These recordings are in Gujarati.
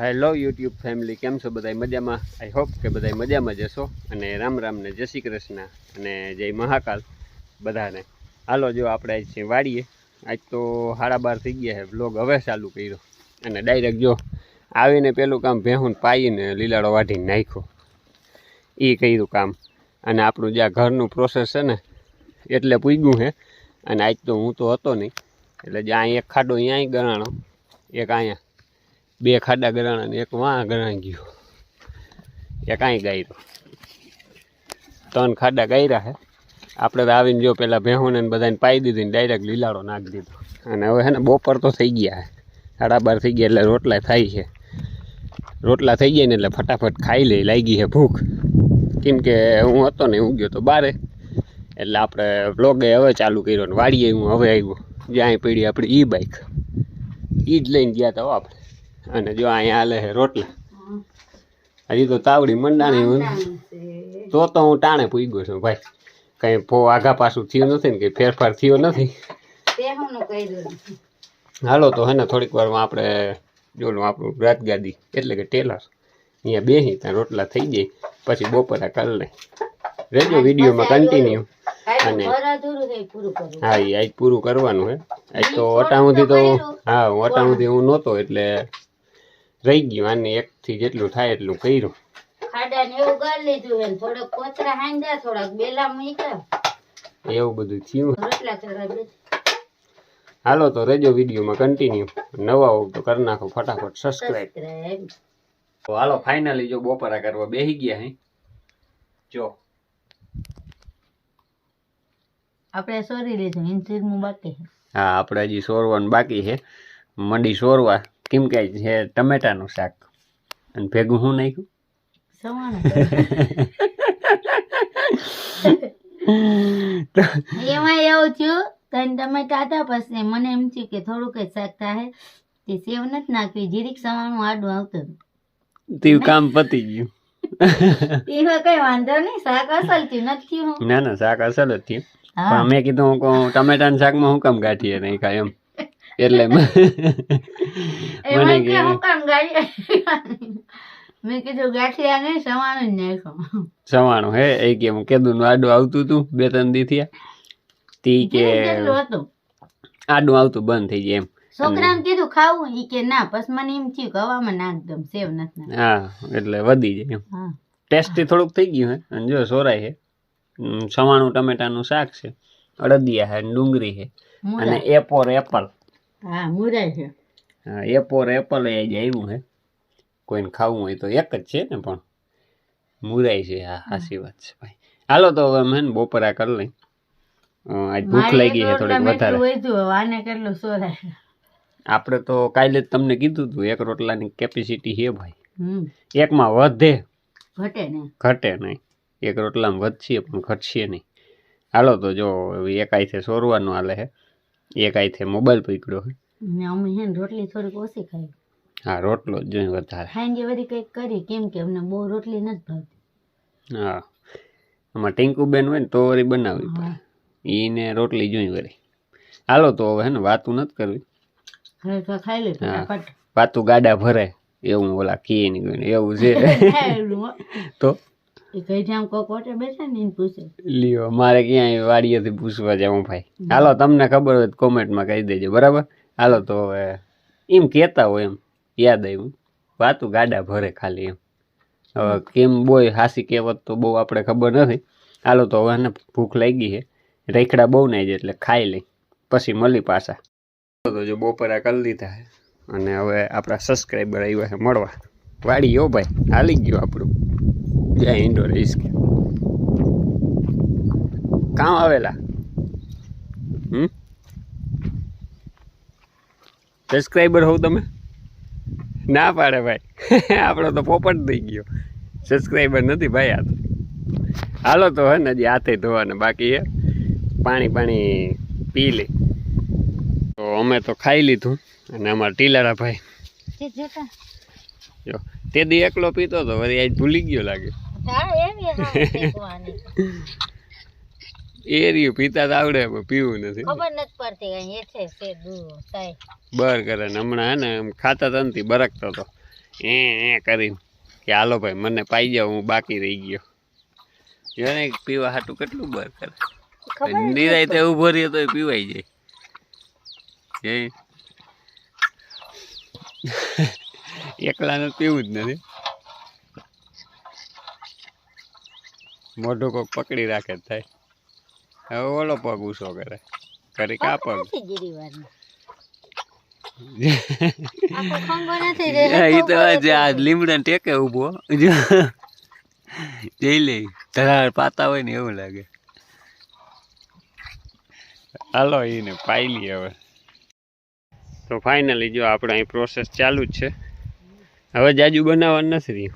હેલો યુટ્યુબ ફેમિલી, કેમ છો બધાય મજામાં? આઈ હોપ કે બધાય મજામાં જશો અને રામ રામ ને જય શ્રી કૃષ્ણ અને જય મહાકાલ બધાને. હાલો, જો આપણે આજ વાડીએ. આજ તો સાડા બાર થઈ ગયા છે. બ્લોગ હવે ચાલુ કર્યો. અને ડાયરેક્ટ જો આવીને પેલું કામ ભેહું પાઈને લીલાડો વાઢીને નાખ્યો. એ કર્યું કામ. અને આપણું જ્યાં ઘરનું પ્રોસેસ છે ને, એટલે પૂગ્યું છે. અને આજ તો હું તો હતો નહીં. એટલે જ્યાં એક ખાડો અહીંયા ગણાણો. એક અહીંયા બે ખાડા ગરાણા ને એક વાં ગરાણ ગયું. એ કાંઈ ગાયરો. ત્રણ ખાડા ગાયરા છે આપણે તો આવીને જો પેલા ભેહુને બધાને પાઈ દીધી ને ડાયરેક્ટ લીલાડો નાખી દીધો. અને હવે હે ને બપોર તો થઈ ગયા છે સાડા બાર થઈ ગયા એટલે રોટલા થાય છે. રોટલા થઈ ગયા ને એટલે ફટાફટ ખાઈ લઈ, લાગી છે ભૂખ. કેમ કે હું હતો ને હું ગયો તો બારે. એટલે આપણે વ્લોગે હવે ચાલુ કર્યો ને વાડીએ હું હવે આવ્યો. જ્યાં પડી આપણે ઈ બાઇક એ જ લઈને ગયા હતા હો આપણે. અને જો અહીંયા હાલે છે રોટલા. હજી તો તાવડી મંડાણી તો તો હું ટાણે પૂગ્યો છું ભાઈ. કઈ ફો આઘા પાછું થયું નથી ને કંઈ ફેરફાર થયો નથી. હાલો તો હે ને થોડીક વારમાં આપણે જોલું આપણું રાજગાદી એટલે કે ટેલર. અહીંયા બેસી ત્યાં રોટલા થઈ જાય. પછી બપોરા કરી લે રેજો વિડીયોમાં કન્ટિન્યુ અને હા એ આજ પૂરું કરવાનું હે. આજ તો ઓટા સુધી તો હા ઓટા સુધી હું નહોતો એટલે રહી ગયું. આને એકથી જેટલું થાય એટલું કર્યું. ખાડા ને એવું ગાળી લીધું ને થોડોક કોતરા હાંજ્યા થોડાક બેલા મૂક્યા. એવું બધું થયું. રોટલા હાલો તો રેજો વિડીયોમાં કન્ટિન્યુ નવા હોવ તો કરી નાખો ફટાફટ સબસ્ક્રાઈબ તો હાલો ફાઇનલી જો બપોરા કરવા બેસી ગયા હે. જો. આપણે સોરી લીધું ઇન્સિરમું બાકી હા આપણે હજી સોરવાનું બાકી છે. મંડી સોરવા. કેમ કે છે ટમેટાનું શાક. અને ભેગું શું નાખ્યું? એમાં એવું થયું ત્રણ ટમેટા હતા પછી મને એમ થયું કે થોડુંક જ શાક થાય તે સેવ નથી નાખવી જીરીક સવારનું આડું આવતું તેવું કામ પતી ગયું. એમાં કઈ વાંધો નહીં શાક અસલ થયું નથી ના ના શાક અસલ જ થયું. અમે પણ મેં કીધું હું ટમેટાના શાકમાં હું કામ ગાંઠીએ નહીં ખાય એમ. એટલે મને કે હું કામ ગાડી મેં કીધું ગાંઠિયા નહીં સવાણું જ નાખ્યો. સવાણું હે એ કે કેદું નું આડું આવતું હતું બે ત્રણ દી થયા. તી કે આડું આવતું બંધ થઈ જાય એમ. છોકરાને કીધું ખાવું ઈ કે ના પછી મને એમ થયું કે હવામાં નાખ દમ સેવ નથી હા એટલે વધી જાય એમ. ટેસ્ટી થોડુંક થઈ ગયું હે અને જો સોરાય હે. સવાણું ટમેટાનું શાક છે અડદિયા છે ડુંગળી છે અને એપોર એપલ. હા મુરાય છે. હા એપોર એપલ એ જ આવ્યું હે. કોઈને ખાવું હોય તો એક જ છે ને પણ. મુરાય છે હા સાચી વાત છે ભાઈ. હાલો તો હવે મેં બપોરા કરી લઈ. આજ ભૂખ લાગી છે થોડીક વધારે. આપણે તો કાલે જ તમને કીધું હતું એક રોટલાની કેપેસિટી છે ભાઈ. એકમાં વધે. ઘટે નહીં. ઘટે નહીં. એક રોટલામાં વધશે પણ ઘટશે નહીં. હાલો તો જો એક આઈથે સોરવાનું હાલે છે એક આઈથે મોબાઈલ પકડ્યો ને અમે હે ને રોટલી થોડીક ઓછી ખાઈ. હા રોટલો જ જોઈએ વધારે. ખાઈને બધી કંઈક કરી કેમ કે અમને બહુ રોટલી નથી ભાવતી. હા. આમાં ટીંકુબેન હોય ને તો વળી બનાવવી પડે. એને રોટલી જોઈ વળી. હાલો તો હવે હે ને વાતું નથી કરવી. હવે તો ખાઈ લે. ફટાફટ. વાતું ગાડા ભરે એવું ઓલા કીએ ની ગયું એવું છે. તો લ્યો, મારે ક્યાંય વાડીએથી પૂછવા જવું ભાઈ. હાલો, તમને ખબર હોય કોમેન્ટમાં કહી દેજો, બરાબર? હાલો, તો હવે એમ કહેતા હોય એમ, યાદ આવ્યું. વાતું ગાડા ભરે ખાલી એમ. હવે કેમ બોય હાસી કહેવત તો બહુ આપણે ખબર નથી. હાલો, તો હવે ભૂખ લાગી છે. રેખડા બહુ નહીં જાય એટલે ખાઈ લઈ. પછી મળી પાછા. તો જો બપોરા કરી લીધા અને હવે આપણા સબસ્ક્રાઈબર આવ્યા છે મળવા. વાડી યો ભાઈ, હાલી ગયો આપણું. જય ઇન્ડોર ઇસ્કે કામ આવેલા? હમ? સબસ્ક્રાઈબર હોવ તમે? ના પાડે ભાઈ. આપણો તો પોપટ થઈ ગયો. સબસ્ક્રાઈબર નથી ભાઈ આ તો. હાલો તો હે ને હજી હાથે ધોવાને બાકી હે. પાણી પાણી પી લે. તો અમે તો ખાઈ લીધું. અને અમારા ટીલારા ભાઈ. જો. તે દી એકલો પીતો હતો વળી આજ ભૂલી ગયો લાગે. એ રહ્યું પીતા તો આવડે પણ પીવું નથી. ખબર નથી પડતી એ છે છે થાય. બર કરે ને હમણાં હે ને ખાતા તો નથી બરકતો હતો એ એ કરી કે હાલો ભાઈ મને પાઈ જાવ હું બાકી રહી ગયો. જો પીવા હાટું કેટલું બર કરે. નિરાય તો તે ઊભો રહ્યો તો પીવાઈ જાય. જય એકલાને પીવું જ નથી. મોઢું કોક પકડી રાખે થાય. હવે ઓલો પગ ઊંચો કરે. કરી કા પગ? એ તો આજે લીમડા ટેકે ઊભો. જો જઈ લે. ધરાર પાતા હોય ને એવું લાગે. હાલો એને પાઈ લઈએ હવે. તો ફાઇનલી જો આપણે અહીં પ્રોસેસ ચાલુ જ છે. હવે જાજુ બનાવવાનું નથી રહ્યું.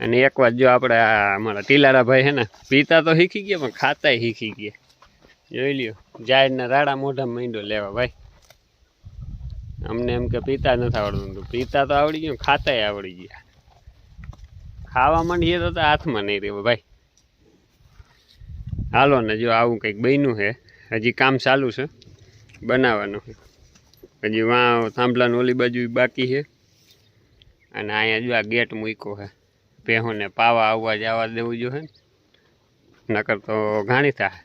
અને એક વાત જો આપણે અમારા ટીલારા ભાઈ હે ને, પીતા તો શીખી ગયા, પણ ખાતાય શીખી ગયા. જોઈ લ્યો જાહેરના રાડા મોઢા માંડો લેવા, ભાઈ. અમને એમ કે પીતા નથી આવડતું. પીતા તો આવડી ગયું ખાતાય આવડી ગયા. ખાવા માંડીએ તો હાથમાં નહીં રહેવું, ભાઈ. હાલો ને, જો આવું કંઈક બન્યું છે. હજી કામ ચાલુ છે. બનાવવાનું હજી વાં થાંભલાની ઓલી બાજુ બાકી છે. અને અહીંયા જો આ ગેટ મૂક્યો છે. ભેહોને પાવા આવવા જવા દેવું જોઈએ નકર તો ઘાણી થાય.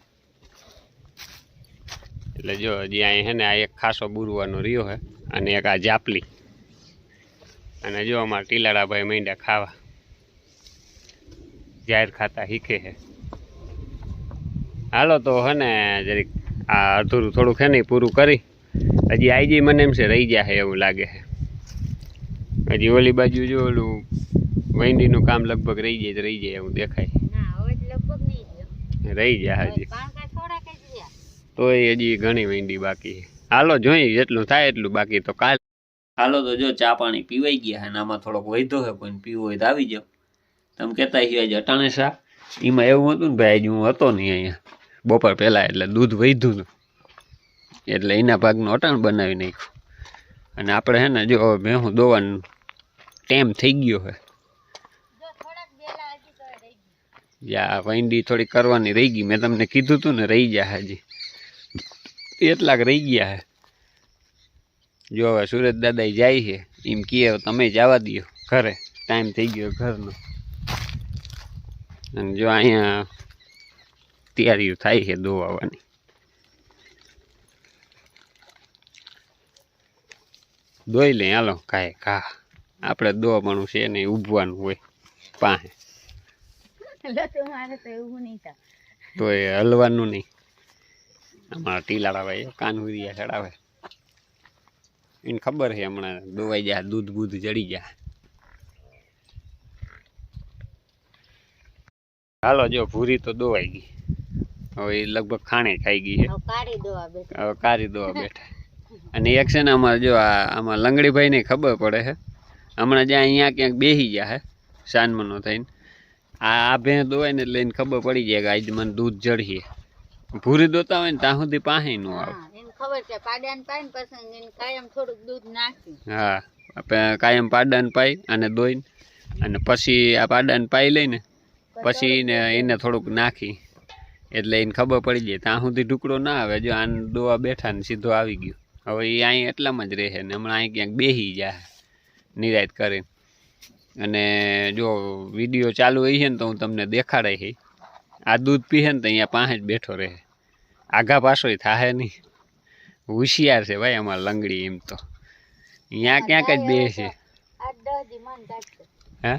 એટલે જો હજી અહીંયા છે ને આ એક ખાસો બુરવાનો રહ્યો છે અને એક આ જાપલી. અને જો અમારા ટીલારાભાઈ માંડ્યા ખાવા. જાહેર ખાતા શીખે છે હાલો તો હે ને જરીક આ અધૂરું થોડુંક હે ને પૂરું કરી. હજી આઈ જઈ મને એમ છે રહી જાય એવું લાગે છે હજી ઓલી બાજુ જો ઓલું વૈંડીનું કામ લગભગ રહી જાય તો રહી જાય એવું દેખાય. ના, હવે જ લગભગ નહીં રહ્યો. રહી જાય હજી. તો હજી ઘણી વૈંડી બાકી. હાલો જોઈ જેટલું થાય એટલું બાકી. તો કાલ હાલો તો જો ચા પાણી પીવાઈ ગયા અને આમાં થોડોક વધો છે કોઈને પીવું હોય તો આવી જાઓ. તમે કહેતા છીએ આજે અટાણે શા એમાં એવું હતું ને ભાઈ આજે હું હતો નહીં અહીંયા. બપોર પહેલાં એટલે દૂધ વધ્યું હતું. એટલે એના ભાગનું અટાણ બનાવી નાખ્યું. અને આપણે હે ને જો મેં હું દોવાનું ટેમ થઈ ગયો છે ગયું. યા વૈંડી થોડી કરવાની રહી ગઈ. મેં તમને કીધું હતું ને રહી ગયા હજી. એટલાક રહી ગયા હે. જો હવે સુરત દાદા જાય છે એમ કહે તમે જવા દો ઘરે. ટાઈમ થઈ ગયો ઘરનો. અને જો અહીંયા તૈયારીઓ થાય છે દોવાવાની દોઈ લે હાલો કાંઈ કા આપણે દોવાનું છે નહીં ઉભવાનું હોય પાસે તો એ હલવાનું નહીં. અમારા ટીલાળા ભાઈ કાનુરિયા ચડાવે. એને ખબર છે હમણાં દોવાઈ જાય દૂધ બૂધ જડી જાય હાલો જો ભૂરી તો દોવાઈ ગઈ. હવે એ લગભગ ખાણે ખાઈ ગઈ છે. હવે કારી દોવા બેઠા. અને એક છે ને અમારે જો આમાં લંગડીભાઈને ખબર પડે છે. હમણાં જ્યાં અહીંયા ક્યાંક બેસી ગયા હે સાનમનો થઈને. આ આ ભેં દોવાય ને એટલે એને ખબર પડી જાય કે આજ મને દૂધ જડીએ ભૂરી દોતા હોય ને ત્યાં સુધી પાસે ન આવે. ખબર છે પાડાને પછી કાયમ થોડુંક દૂધ નાખી. હા કાયમ પાડાને પાઈ અને દોઈને અને પછી આ પાડાને પાઈ લઈને પછી એને એને થોડુંક નાખી. એટલે એને ખબર પડી જાય ત્યાં સુધી ટુકડો ના આવે જો આને દોવા બેઠા ને સીધો આવી ગયો. હવે એ અહીં એટલામાં જ રહે ને હમણાં અહીં ક્યાંક બેસી જાય. નિરાયત કરીને અને જો વીડિયો ચાલુ હોય છે ને તો હું તમને દેખાડે છે. આ દૂધ પીએ ને તો અહીંયા પાસે જ બેઠો રહે. આઘા પાછોય થાય નહીં. હોશિયાર છે ભાઈ અમારે લંગડી એમ તો. અહીંયા ક્યાંક જ બે છે. હે?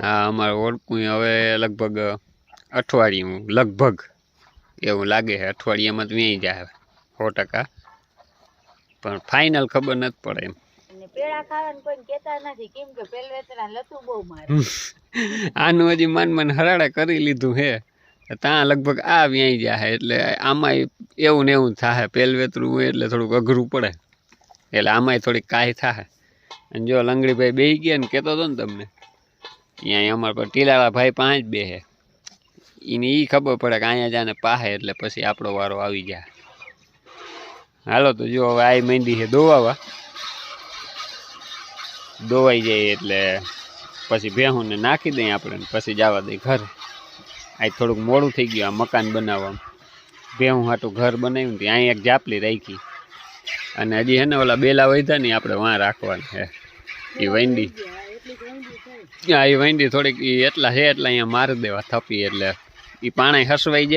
હા, અમારે ઓળખું હવે લગભગ અઠવાડિયું, લગભગ એવું લાગે છે. અઠવાડિયામાં તો વ્યાઈ જાય સો ટકા. પણ ફાઇનલ ખબર નથી પડે એમ. આનું હજી મન મન હરાડા કરી લીધું હે. ત્યાં લગભગ આ વ્યાઈ જાય એટલે આમાં એવું ને એવું થાય પેલવેતરું હોય એટલે થોડુંક અઘરું પડે. એટલે આમાંય થોડીક કાંઈ થાય અને જો લંગડીભાઈ બેસી ગયા ને કહેતો હતો ને તમને અહીંયા અમારા પર ટીલાળા ભાઈ પાંચ બે હે એને એ ખબર પડે કે અહીંયા જાને પાહે, એટલે પછી આપણો વારો આવી જાય હાલો તો જો હવે આ મહેંદી છે દોવાવા. દોવાઈ જાય એટલે પછી ભેહુંને નાખી દઈએ આપણે પછી જવા દઈએ ઘરે. આ થોડુંક મોડું થઈ ગયું આ મકાન બનાવવામાં. ભેહું હાટું ઘર બનાવ્યું ત્યાં અહીં એક જાપલી રાખી. અને હજી હે ને ઓલા બેલા વધ્યા ને આપણે વાં રાખવાની છે એ વૈંડી હા એ વૈંડી થોડીક એ એટલા છે એટલા અહીંયા મારી દેવા થપી એટલે એ પાણી હસવાઈ જાય.